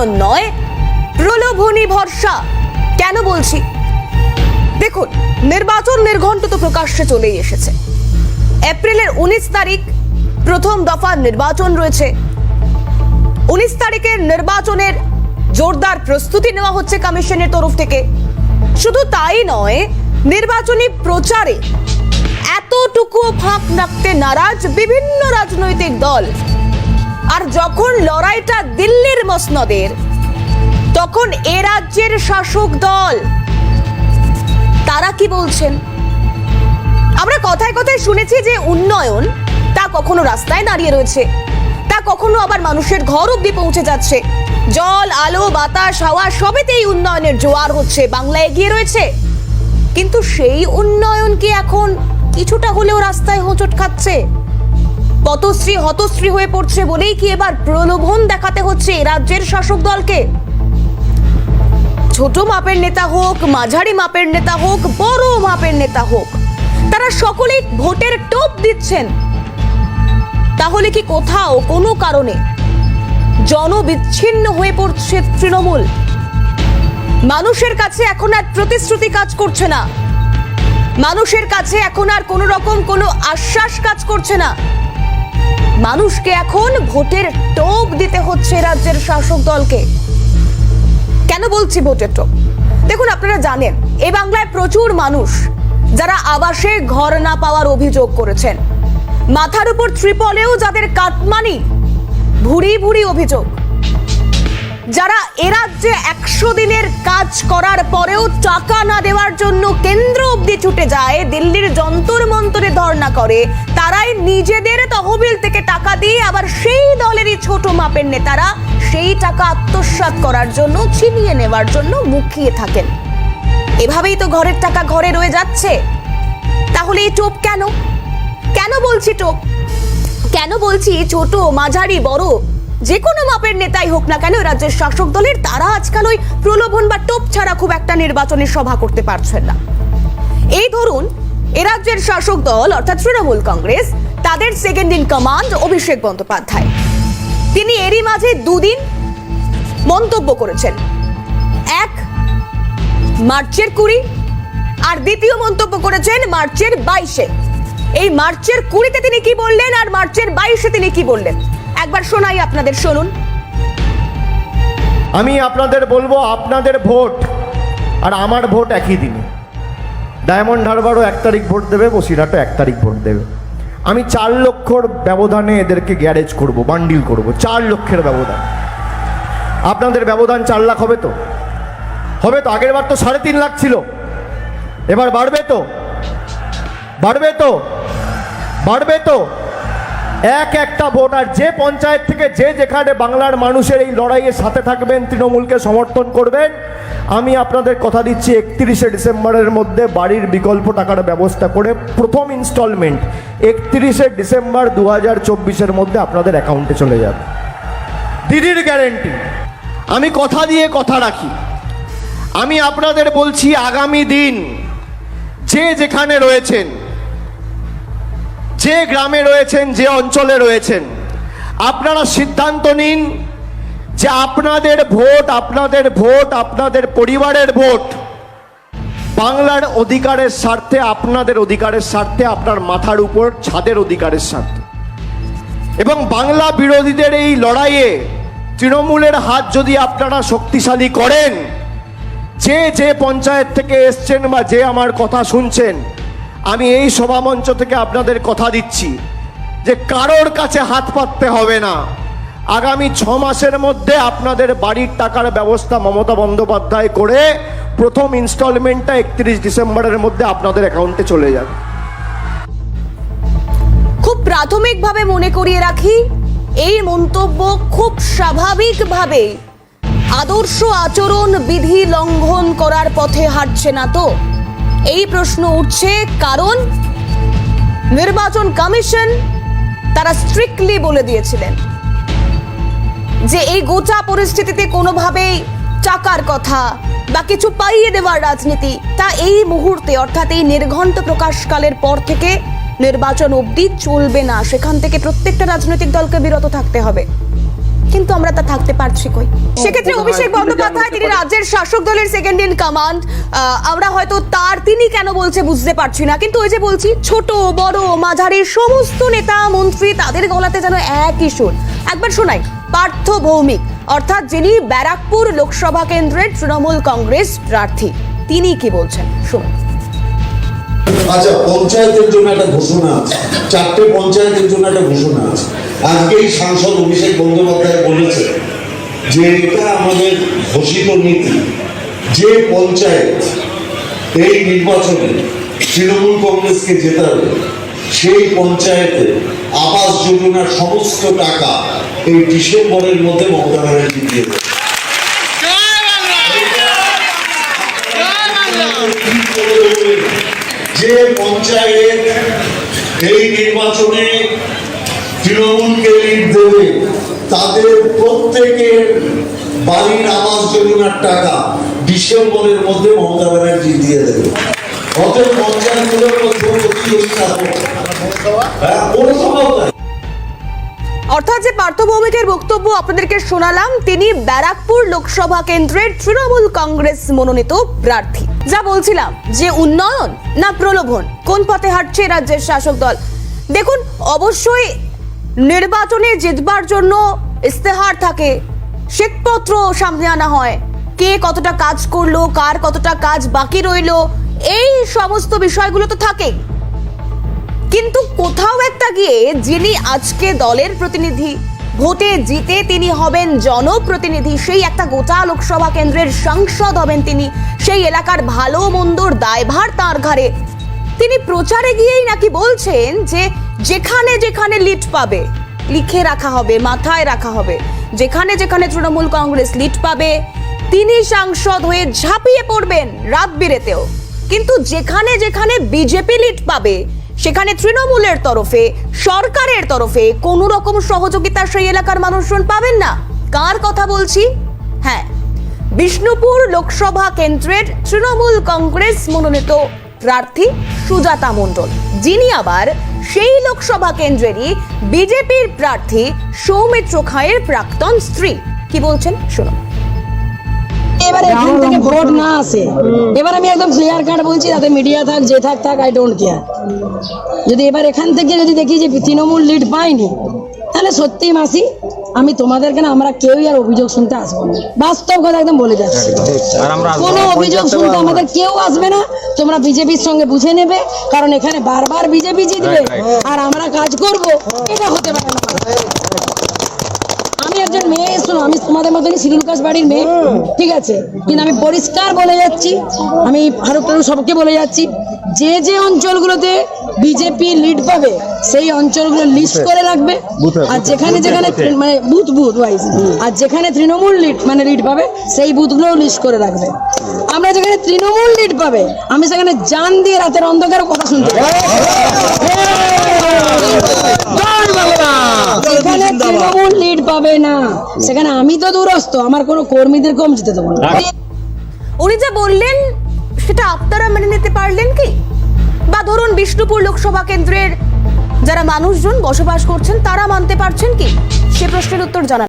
উন্নয়ন নয়, প্রলোভনী ভরসা। কেন বলছি? দেখুন, নির্বাচন নির্ঘণ্ট তো প্রকাশ্যে চলেই এসেছে। এপ্রিলের উনিশ তারিখ, প্রথম দফার নির্বাচন রয়েছে। উনিশ তারিখের নির্বাচনের জোরদার প্রস্তুতি নেওয়া হচ্ছে কমিশনের তরফ থেকে। শুধু তাই নয়, নির্বাচনী প্রচারে এতটুকু ফাঁক রাখতে নারাজ বিভিন্ন রাজনৈতিক দল। আর যখন লড়াইটা দিল্লির মসনদের, তখন এ রাজ্যের শাসক দল। তারা কি বলছেন? আমরা কথায় কথায় শুনেছি যে উন্নয়ন, তা কখনো রাস্তায় দাঁড়িয়ে রয়েছে, তা কখনো আবার মানুষের ঘর অব্দি পৌঁছে যাচ্ছে। জল, আলো, বাতাস, হাওয়া, সবেতেই উন্নয়নের জোয়ার হচ্ছে বাংলা এগিয়ে রয়েছে। কিন্তু সেই উন্নয়ন কি এখন কিছুটা হলেও রাস্তায় হোঁচট খাচ্ছে? পতশ্রী হতশ্রী হয়ে পড়ছে বলেই কি এবার প্রলোভন দেখাতে হচ্ছে রাজ্যের শাসক দলকে? ছোট মাপের নেতা হোক, মাঝারি মাপের নেতা হোক, বড় মাপের নেতা হোক, তারা সকলেই ভোটের টোপ দিচ্ছেন। তাহলে কি কোথাও কোনো কারণে জনবিচ্ছিন্ন হয়ে পড়ছে তৃণমূল? মানুষের কাছে এখন আর প্রতিশ্রুতি কাজ করছে না। মানুষের কাছে এখন আর কোনো রকম কোনো আশ্বাস কাজ করছে না। মানুষকে এখন ভোটের টোপ দিতে হচ্ছে রাজ্যের শাসক দলকে। কেন বলছি ভোটের টোপ? দেখুন, আপনারা জানেন, এ বাংলায় প্রচুর মানুষ যারা আবাসে ঘর না পাওয়ার অভিযোগ করেছেন। মাথার উপর ত্রিপলেও যাদের কাটমানি, ভুরি ভুরি অভিযোগ। যারা এ রাজ্যে একশো দিনের কাজ করার পরেও টাকা না দেওয়ার জন্য কেন্দ্র অবধি ছুটে যায়, দিল্লির যন্তর মন্তরে ধর্ণা করে, তারাই নিজেদের তহবিল থেকে টাকা দিয়ে আবার সেই দলেরই ছোট মাপের নেতারা সেই টাকা আত্মসাৎ করার জন্য, ছিনিয়ে নেওয়ার জন্য মুখিয়ে থাকেন। এভাবেই তো ঘরের টাকা ঘরে রয়ে যাচ্ছে। তাহলে এই টোপ কেন? কেন বলছি টোপ? কেন বলছি ছোট, মাঝারি, বড়? যে কোনো মাপের নেতাই হোক না কেন রাজ্যের শাসক দলের তারা আজকাল ওই প্রলোভন বা টোপ ছাড়া খুব একটা নির্বাচনের সভা করতে পারছেন না। এই ধরুন, এ রাজ্যের শাসক দল, অর্থাৎ তৃণমূল কংগ্রেস, তাদের second in command Abhishek Bandyopadhyay. তিনি এরই মাঝে দুদিন মন্তব্য করেছেন। এক, মার্চের কুড়ি, আর দ্বিতীয় মন্তব্য করেছেন মার্চের বাইশে। এই মার্চের কুড়িতে তিনি কি বললেন, আর মার্চের বাইশে তিনি কি বললেন? একবার শোনাই আপনাদের, শুনুন। আমি আপনাদের বলব, আপনাদের ভোট আর আমার ভোট একই দিনে। ডায়মন্ড হারবারও এক তারিখ ভোট দেবে, বসিরহাটও এক তারিখ ভোট দেবে। আমি চার লক্ষর ব্যবধানে এদেরকে গ্যারেজ করব, বান্ডিল করব, চার লক্ষের ব্যবধান। আপনাদের ব্যবধান চার লাখ হবে তো? হবে তো, আগের বার তো সাড়ে তিন লাখ ছিল। এবার বাড়বে তো? বাড়বে তো? বাড়বে তো? এক একটা ভোট, আর যে পঞ্চায়েত থেকে যে যেখানে বাংলার মানুষের এই লড়াইয়ের সাথে থাকবেন, তৃণমূলকে সমর্থন করবেন। আমি আপনাদের কথা দিচ্ছি, একত্রিশে ডিসেম্বরের মধ্যে বাড়ির বিকল্প টাকার ব্যবস্থা করে প্রথম ইনস্টলমেন্ট একত্রিশে ডিসেম্বর দু হাজার চব্বিশের মধ্যে আপনাদের অ্যাকাউন্টে চলে যাবে। দিদির গ্যারেন্টি আমি কথা দিয়ে কথা রাখি। আমি আপনাদের বলছি, আগামী দিন যে যেখানে রয়েছেন যে গ্রামে রয়েছেন, যে অঞ্চলে রয়েছেন, আপনারা সিদ্ধান্ত নিন যে আপনাদের ভোট আপনাদের ভোট, আপনাদের পরিবারের ভোট। বাংলার অধিকারের স্বার্থে, আপনাদের অধিকারের স্বার্থে, আপনার মাথার উপর, ছাদের অধিকারের স্বার্থে। এবং বাংলা বিরোধীদের এই লড়াইয়ে তৃণমূলের হাত যদি আপনারা শক্তিশালী করেন, যে যে পঞ্চায়েত থেকে এসছেন বা যে আমার কথা শুনছেন আমি এই সভামঞ্চ থেকে আপনাদের কথা দিচ্ছি যে কারোর কাছে হাত পাততে হবে না। আগামী ছ মাসের মধ্যে আপনাদের বাড়ির টাকার ব্যবস্থা মমতা বন্দ্যোপাধ্যায় করে প্রথম ইনস্টলমেন্টটা একত্রিশ ডিসেম্বরের মধ্যে আপনাদের অ্যাকাউন্টে চলে যাবে। খুব প্রাথমিকভাবে মনে করিয়ে রাখি, এই মন্তব্য খুব স্বাভাবিকভাবে আদর্শ আচরণ বিধি লঙ্ঘন করার পথে হাঁটছে না তো। এই প্রশ্ন উঠছে, কারণ নির্বাচন কমিশন তারা স্ট্রিক্টলি বলে দিয়েছিলেন যে এই গোটা পরিস্থিতিতে কোনোভাবেই টাকার কথা বা কিছু পাইয়ে দেওয়ার রাজনীতি তা এই মুহূর্তে অর্থাৎ এই নির্ঘণ্ট প্রকাশকালের পর থেকে নির্বাচন অবধি চলবে না। সেখান থেকে প্রত্যেকটা রাজনৈতিক দলকে বিরত থাকতে হবে। কিন্তু আমরা তা থাকতে পারছি কই? সেক্ষেত্রে অভিষেক বন্দ্যোপাধ্যায় তিনি রাজ্যের শাসক দলের সেকেন্ড ইন কমান্ড আমরা হয়তো তার তিনি কেন বলছে বুঝতে পারছি না। কিন্তু ওই যে বলছি ছোট বড় মাঝারি সমস্ত নেতা মন্ত্রী তাদের গলাতে যেন একই সুর। একবার শোনাই পার্থ ভৌমিক অর্থাৎ যিনি ব্যারাকপুর লোকসভা কেন্দ্রের তৃণমূল কংগ্রেস প্রার্থী তিনি কি বলছেন? শুনুন। আচ্ছা পঞ্চায়েতের জন্য একটা ঘোষণা আছে। চারটে পঞ্চায়েতের জন্য একটা ঘোষণা আছে। আজকেই সাংসদ অভিষেক বন্দ্যোপাধ্যায় বলেছে যে এটা আমাদের ঘোষিত নীতি, যে পঞ্চায়েত এই নির্বাচনে তৃণমূল কংগ্রেসকে জেতাবে সেই পঞ্চায়েতে আবাস যোজনার সমস্ত টাকা এই ডিসেম্বরের মধ্যে মমতা ব্যানার্জি দিয়ে দেবে। যে পঞ্চায়েত এই নির্বাচনে তৃণমূলকে লিড দেবে, তাদের প্রত্যেকের বাড়ির আবাস যোজনার টাকা ডিসেম্বরের মধ্যে মমতা ব্যানার্জি দিয়ে দেবে। অতএব পঞ্চায়েতগুলোর মধ্যে প্রতিযোগিতা হ্যাঁ। অর্থাৎ যে পার্থ ভৌমিকের বক্তব্য আপনাদেরকে শোনালাম, তিনি ব্যারাকপুর লোকসভা কেন্দ্রের তৃণমূল কংগ্রেস মনোনীত প্রার্থী। যা বলছিলাম যে উন্নয়ন না প্রলোভন, কোন পথে হাঁটছে রাজ্যের শাসক দল? দেখুন, অবশ্যই নির্বাচনে জিতবার জন্য ইস্তেহার থাকে। শ্বেতপত্র সামনে আনা হয়। কে কতটা কাজ করল, কার কতটা কাজ বাকি রইল, এই সমস্ত বিষয়গুলো তো থাকেই। কিন্তু কোথাও একটা গিয়ে যিনি আজকে দলের প্রতিনিধি, ভোটে জিতে তিনি হবেন জনপ্রতিনিধি, সেই একটা গোটা লোকসভা কেন্দ্রের সাংসদ হবেন তিনি, সেই এলাকার ভালো মন্দর দায়ভার তার ঘাড়ে। তিনি প্রচারে গিয়েই নাকি বলছেন যে যেখানে যেখানে লিড পাবে, লিখে রাখা হবে, মাথায় রাখা হবে। যেখানে যেখানে তৃণমূল কংগ্রেস লিড পাবে, তিনি সাংসদ হয়ে ঝাঁপিয়ে পড়বেন রাত বিরেতেও। কিন্তু যেখানে যেখানে বিজেপি লিড পাবে, সেখানে তৃণমূলের তরফে, সরকারের তরফে কোনো রকম সহযোগিতা সেই এলাকার মানুষজন পাবেন না। কার কথা বলছি? হ্যাঁ বিষ্ণুপুর লোকসভা কেন্দ্রের তৃণমূল কংগ্রেস মনোনীত প্রার্থী সুজাতা মণ্ডল। যিনি আবার সেই লোকসভা কেন্দ্রেরই বিজেপির প্রার্থী সৌমিত্র খায়ের প্রাক্তন স্ত্রী। কি বলছেন? শুনুন। এবারে এখান থেকে ভোট না আসে এবার আমি একদম ক্লিয়ার কাট বলছি তাতে মিডিয়া থাক যে থাক থাক আই ডোন্ট কেয়ার যদি এবার এখান থেকে যদি দেখি যে তৃণমূল লিড পাইনি তাহলে সত্যি মাসি আমি তোমাদেরকে না আমরা কেউই আর অভিযোগ শুনতে আসব না। বাস্তব কথা একদম বলে যাচ্ছি। কোনো অভিযোগ শুনতে আমাদের কেউ আসবে না। তোমরা বিজেপির সঙ্গে বুঝে নেবে কারণ এখানে বারবার বিজেপি জিতবে। আর আমরা কাজ করব। এটা হতে পারে না আমি একজন মেয়ে শোনো আমি তোমাদের মতনই শিডিউল কাস্ট বাড়ির মেয়ে। ঠিক আছে? কিন্তু আমি পরিষ্কার বলে যাচ্ছি আমি ফারুক টারুক সবকে বলে যাচ্ছি যে যে অঞ্চলগুলোতে বিজেপি লিড পাবে সেই অঞ্চলগুলো লিস্ট করে রাখবে। আর যেখানে যেখানে মানে বুথ বুথ ওয়াইজ আর যেখানে তৃণমূল লিড মানে লিড পাবে সেই বুথগুলোও লিস্ট করে রাখবে। আমরা যেখানে তৃণমূল লিড পাবে আমি সেখানে জান দিয়ে রাতের অন্ধকার কথা শুনতে। তৃণমূল লিড পাবে না। সেখানে আমি তো দূরস্থ আমার কোনো কর্মীদের কম যেতে দেবো না। উনি যা বললেন সেটা আপনারা মেনে নিতে পারলেন কি? বা ধরুন বিষ্ণুপুর লোকসভা কেন্দ্রের যারা মানুষজন বসবাস করছেন তারা মানতে পারছেন কি? সে প্রশ্নের উত্তর জানান।